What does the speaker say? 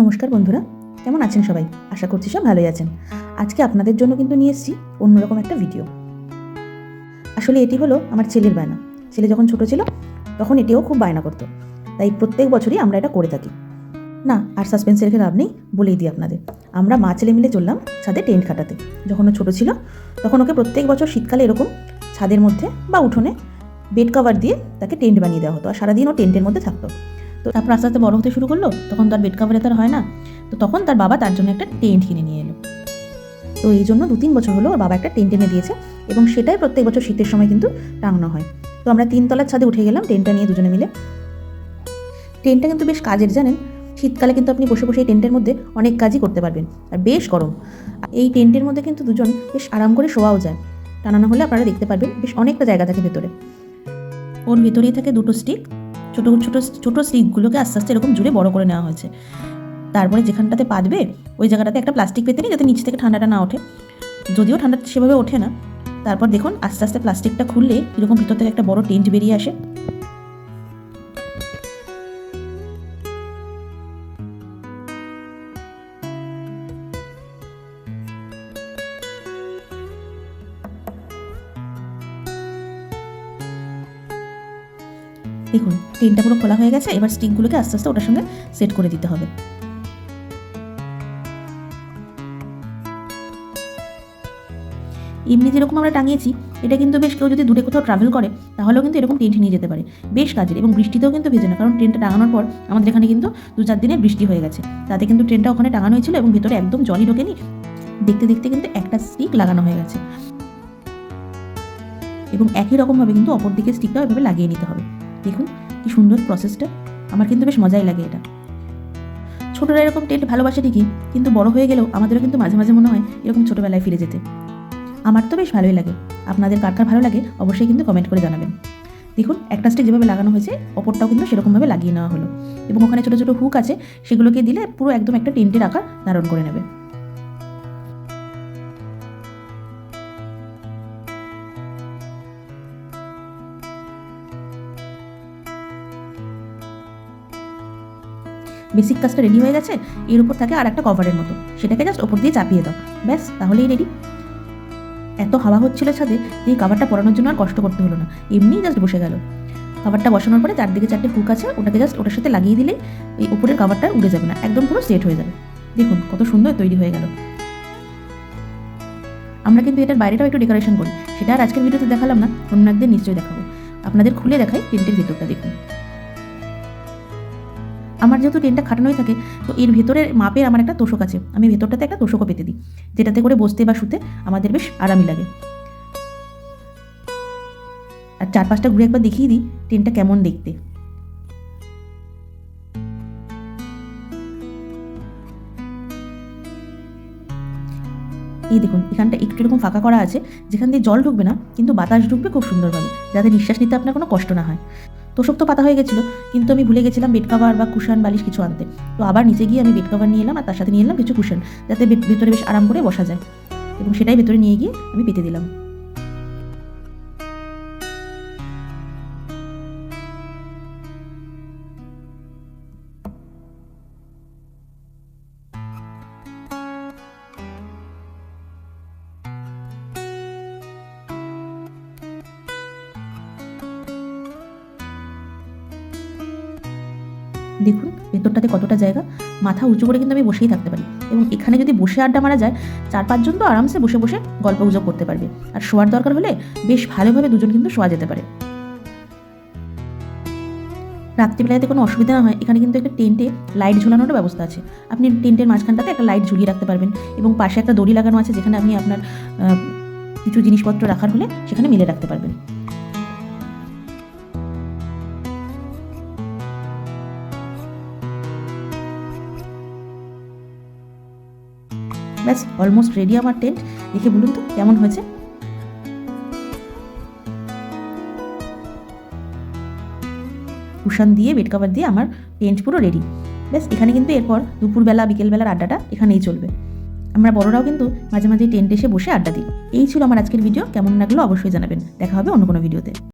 নমস্কার বন্ধুরা, কেমন আছেন সবাই? আশা করছি সব ভালোই আছেন। আজকে আপনাদের জন্য কিন্তু নিয়ে এসেছি অন্যরকম একটা ভিডিও আসলে এটি হলো আমার ছেলের বায়না। ছেলে যখন ছোট ছিল, তখন এটিও খুব বায়না করতো। তাই প্রত্যেক বছরই আমরা এটা করে থাকি। না, আর সাসপেন্স রেখে লাভ নেই, বলেই দিই আপনাদের। আমরা মা ছেলে মিলে চললাম ছাদে টেন্ট খাটাতে। যখন ও ছোটো ছিল, তখন ওকে প্রত্যেক বছর শীতকালে এরকম ছাদের মধ্যে বা উঠোনে বেড কভার দিয়ে তাকে টেন্ট বানিয়ে দেওয়া হতো। আর সারাদিন ও টেন্টের মধ্যে থাকতো। তো তারপর আস্তে আস্তে বড় হতে শুরু করল, তখন তার বেড কাভারে তার হয় না। তো তখন তার বাবা তার জন্য একটা টেন্ট কিনে নিয়ে এলো। তো এই জন্য দু তিন বছর হলো ওর বাবা একটা টেন্ট এনে দিয়েছে এবং সেটাই প্রত্যেক বছর শীতের সময় কিন্তু টাঙানো হয়। তো আমরা তিনতলার ছাদে উঠে গেলাম টেন্টটা নিয়ে দুজনে মিলে। টেন্টটা কিন্তু বেশ কাজের, জানেন? শীতকালে কিন্তু আপনি বসে বসে এই টেন্টের মধ্যে অনেক কাজই করতে পারবেন, আর বেশ গরম। এই টেন্টের মধ্যে কিন্তু দুজন বেশ আরাম করে শোয়াও যায়। টানানো হলে আপনারা দেখতে পারবেন বেশ অনেকটা জায়গা থাকে ভেতরে। ওর ভেতরেই থাকে দুটো স্টিক ছোটো ছোটো ছোটো স্টিকগুলোকে আস্তে আস্তে এরকম জুড়ে বড় করে নেওয়া হয়েছে। তারপরে যেখানটাতে পাতবে, ওই জায়গাটাতে একটা প্লাস্টিক পেতে নিই যাতে নিচে থেকে ঠান্ডাটা না ওঠে। যদিও ঠান্ডা সেভাবে ওঠে না, তারপর দেখুন আস্তে আস্তে প্লাস্টিকটা খুললে এরকম ভিতর থেকে একটা বড় টেন্ট বেরিয়ে আসে। দেখুন টেনটা পুরো খোলা হয়ে গেছে, এবার স্টিকগুলোকে আস্তে আস্তে ওটার সঙ্গে সেট করে দিতে হবে। এমনি যেরকম আমরা টাঙিয়েছি, এটা কিন্তু বেশ কেউ যদি দূরে কোথাও ট্রাভেল করে, তাহলেও কিন্তু এরকম টেন্ট নিয়ে যেতে পারে। বেশ কাজের, এবং বৃষ্টিতেও কিন্তু ভেজে না, কারণ ট্রেনটা টাঙানোর পর আমাদের এখানে কিন্তু দু চার দিনে বৃষ্টি হয়ে গেছে। তাতে কিন্তু ট্রেনটা ওখানে টাঙানো হয়েছিল, এবং ভেতরে একদম জলই ঢোকেনি। দেখতে দেখতে কিন্তু একটা স্টিক লাগানো হয়ে গেছে। এবং একই রকমভাবে কিন্তু অপর দিকে স্টিকটাও এভাবে লাগিয়ে নিতে হবে। দেখুন, কি সুন্দর প্রসেসটা আমার কিন্তু বেশ মজাই লাগে এটা। ছোটরা এরকম টেন্ট ভালোবাসে ঠিকই, কিন্তু বড় হয়ে গেলেও আমাদেরও কিন্তু মাঝে মাঝে মনে হয় এরকম ছোটোবেলায় ফিরে যেতে। আমার তো বেশ ভালোই লাগে। আপনাদের কার কার ভালো লাগে অবশ্যই কিন্তু কমেন্ট করে জানাবেন। দেখুন, একটা স্টিক যেভাবে লাগানো হয়েছে, অপরটাও কিন্তু সেরকমভাবে লাগিয়ে নেওয়া হলো। এবং ওখানে ছোটো ছোটো হুক আছে, সেগুলোকে দিলে পুরো একদম একটা টেন্টের আকার ধারণ করে নেবে। বেসিক কাজটা রেডি হয়ে গেছে, এর উপর থাকে আর একটা কভারের মতো। সেটাকে জাস্ট ওপর দিয়ে চাপিয়ে দাও। ব্যাস, তাহলেই রেডি এত হাওয়া হচ্ছিল ছাদে যে এই কাভারটা পরানোর জন্য আর কষ্ট করতে হলো না। এমনিই জাস্ট বসে গেল। কাভারটা বসানোর পরে চারদিকে চারটে হুক আছে, ওটাকে জাস্ট ওটার সাথে লাগিয়ে দিলে এই উপরের কাভারটা উড়ে যাবে না। একদম পুরো সেট হয়ে যাবে। দেখুন, কত সুন্দর তৈরি হয়ে গেল। আমরা কিন্তু এটার বাইরেটাও একটু ডেকোরেশন করি। সেটা আর আজকের ভিডিওতে দেখালাম না অন্য একদিন নিশ্চয়ই দেখাবো। আপনাদের খুলে দেখাই টেন্টের ভিতরটা দেখুন। আমার যেহেতু টেনটা খাটানোই থাকে, তো এর ভেতরের মাপের আমার একটা তোষক আছে। আমি ভেতরটাতে একটা তোষকও পেতে দিই, যেটাতে করে বসতে বা শুতে আমাদের বেশ আরামই লাগে। আর চার পাঁচটা ঘুরে একবার দেখিয়ে দিই ট্রেনটা কেমন দেখতে। এই দেখুন, এখানটা একটু এরকম ফাঁকা করা আছে, যেখান দিয়ে জল ঢুকবে না, কিন্তু বাতাস ঢুকবে খুব সুন্দরভাবে, যাতে নিঃশ্বাস নিতে আপনার কোনো কষ্ট না হয়। তোষক তো পাতা হয়ে গেছিল, কিন্তু আমি ভুলে গেছিলাম বেড কাভার বা কুশন বালিশ কিছু আনতে। তো আবার নিচে গিয়ে আমি বেড কাভার নিয়ে এলাম আর তার সাথে নিয়ে এলাম কিছু কুশন যাতে ভেতরে বেশ আরাম করে বসা যায়। এবং সেটাই ভেতরে নিয়ে গিয়ে আমি পেতে দিলাম। দেখুন ভেতরটাতে কতটা জায়গা। মাথা উঁচু করে কিন্তু আমি বসেই থাকতে পারি। এবং এখানে যদি বসে আড্ডা মারা যায়, চার পাঁচজন তো আরামসে বসে বসে গল্প গুজব করতে পারবে। আর শোয়ার দরকার হলে বেশ ভালোভাবে দুজন কিন্তু শোয়া যেতে পারে। রাত্রিবেলাতে কোনো অসুবিধা না হয়। এখানে কিন্তু একটা টেন্টে লাইট ঝুলানোরও ব্যবস্থা আছে। আপনি টেন্টের মাঝখানটাতে একটা লাইট ঝুলিয়ে রাখতে পারবেন এবং পাশে একটা দড়ি লাগানো আছে যেখানে আপনি আপনার কিছু জিনিসপত্র রাখার হলে সেখানে মিলে রাখতে পারবেন। ব্যাস অলমোস্ট রেডি আমার টেন্ট দেখে বলুন তো, কেমন হয়েছে? কুশান দিয়ে বেড কভার দিয়ে আমার টেন্ট পুরো রেডি ব্যাস, এখানে কিন্তু এরপর দুপুরবেলা, বিকেলবেলার আড্ডাটা এখানেই চলবে। আমরা বড়রাও কিন্তু মাঝে মাঝে টেন্ট এসে বসে আড্ডা দিই। এই ছিল আমার আজকের ভিডিও কেমন লাগল অবশ্যই জানাবেন। দেখা হবে অন্য কোনো ভিডিওতে